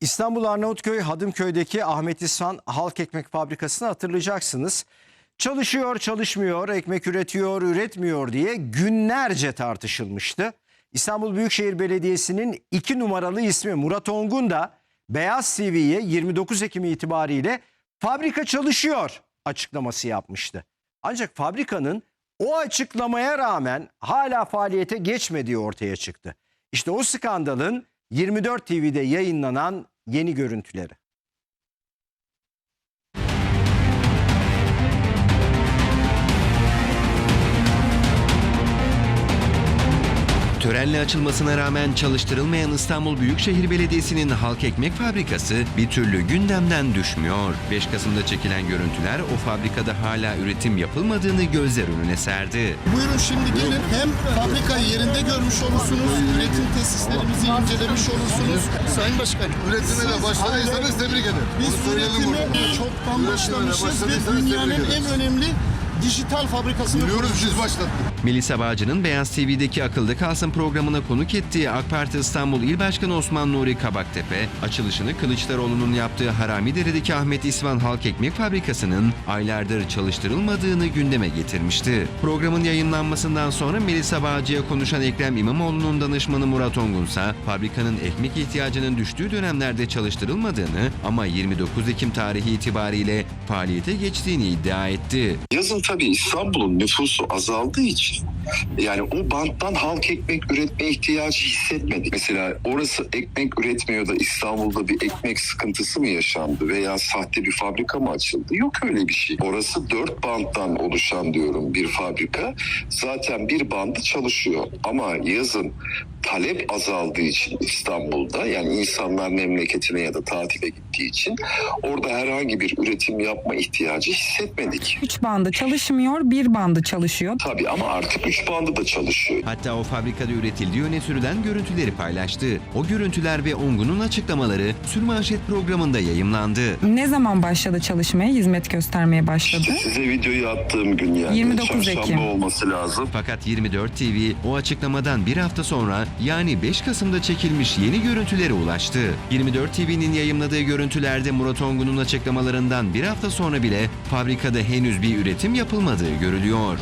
İstanbul Arnavutköy Hadımköy'deki Ahmet İsvan Halk Ekmek Fabrikası'nı hatırlayacaksınız. Çalışıyor, çalışmıyor, ekmek üretiyor, üretmiyor diye günlerce tartışılmıştı. İstanbul Büyükşehir Belediyesi'nin iki numaralı ismi Murat Ongun da Beyaz TV'ye 29 Ekim itibariyle fabrika çalışıyor açıklaması yapmıştı. Ancak fabrikanın o açıklamaya rağmen hala faaliyete geçmediği ortaya çıktı. İşte o skandalın 24 TV'de yayınlanan yeni görüntüleri. Törenle açılmasına rağmen çalıştırılmayan İstanbul Büyükşehir Belediyesi'nin halk ekmek fabrikası bir türlü gündemden düşmüyor. 5 Kasım'da çekilen görüntüler o fabrikada hala üretim yapılmadığını gözler önüne serdi. Buyurun şimdi gelin hem fabrikayı yerinde görmüş olursunuz, üretim tesislerimizi incelemiş olursunuz. Sayın Başkan, Üretime de başladıysanız tebrik ederim. biz üretime çoktan başlamışız ve dünyanın en önemli dijital fabrikasını Biliyoruz kurmuşuz. siz başlattık. Melisa Bağcı'nın Beyaz TV'deki Akılda Kalsın programına konuk ettiği AK Parti İstanbul İl Başkanı Osman Nuri Kabaktepe, açılışını Kılıçdaroğlu'nun yaptığı Haramidere'deki Ahmet İsvan Halk Ekmek Fabrikası'nın aylardır çalıştırılmadığını gündeme getirmişti. Programın yayınlanmasından sonra Melisa Bağcı'ya konuşan Ekrem İmamoğlu'nun danışmanı Murat Ongunsa, fabrikanın ekmek ihtiyacının düştüğü dönemlerde çalıştırılmadığını ama 29 Ekim tarihi itibariyle faaliyete geçtiğini iddia etti. Yazın tabii İstanbul'un nüfusu azaldığı için yani o banttan halk ekmek üretme ihtiyacı hissetmedik. Mesela orası ekmek üretmiyor da İstanbul'da bir ekmek sıkıntısı mı yaşandı veya sahte bir fabrika mı açıldı? Yok öyle bir şey. Orası dört banttan oluşan diyorum bir fabrika. Zaten bir bandı çalışıyor ama yazın talep azaldığı için İstanbul'da yani insanlar memleketine ya da tatile gittiği için orada herhangi bir üretim yapma ihtiyacı hissetmedik. 3 bandı çalışmıyor, bir bandı çalışıyor. Tabii ama artık üç bandı da çalışıyor. Hatta o fabrikada üretildiği öne sürülen görüntüleri paylaştı. O görüntüler ve Ongun'un açıklamaları Sürmanşet programında yayımlandı. Ne zaman başladı çalışmaya, hizmet göstermeye başladı? İşte size videoyu attığım gün yani. 29 Çarşamba Ekim. olması lazım. Fakat 24 TV o açıklamadan bir hafta sonra yani 5 Kasım'da çekilmiş yeni görüntülere ulaştı. 24 TV'nin yayımladığı görüntülerde Murat Ongun'un açıklamalarından bir hafta sonra bile fabrikada henüz bir üretim yapılmadığı görülüyor.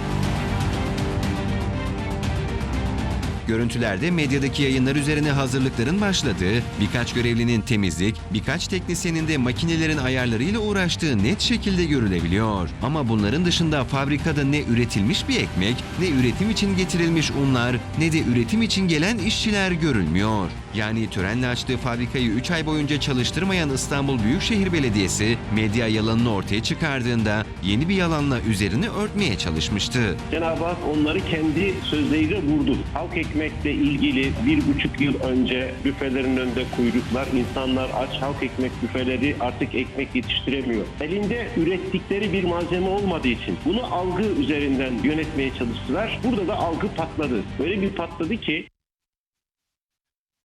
Görüntülerde medyadaki yayınlar üzerine hazırlıkların başladığı, birkaç görevlinin temizlik, birkaç teknisyenin de makinelerin ayarlarıyla uğraştığı net şekilde görülebiliyor. Ama bunların dışında fabrikada ne üretilmiş bir ekmek, ne üretim için getirilmiş unlar, ne de üretim için gelen işçiler görülmüyor. Yani törenle açtığı fabrikayı 3 ay boyunca çalıştırmayan İstanbul Büyükşehir Belediyesi, medya yalanını ortaya çıkardığında yeni bir yalanla üzerini örtmeye çalışmıştı. Cenab-ı Hak onları kendi sözleriyle vurdu. Halk ekmekle ilgili bir buçuk yıl önce büfelerin önünde kuyruklar, insanlar aç halk ekmek büfeleri artık ekmek yetiştiremiyor. Elinde ürettikleri bir malzeme olmadığı için bunu algı üzerinden yönetmeye çalıştılar. Burada da algı patladı. Böyle bir patladı ki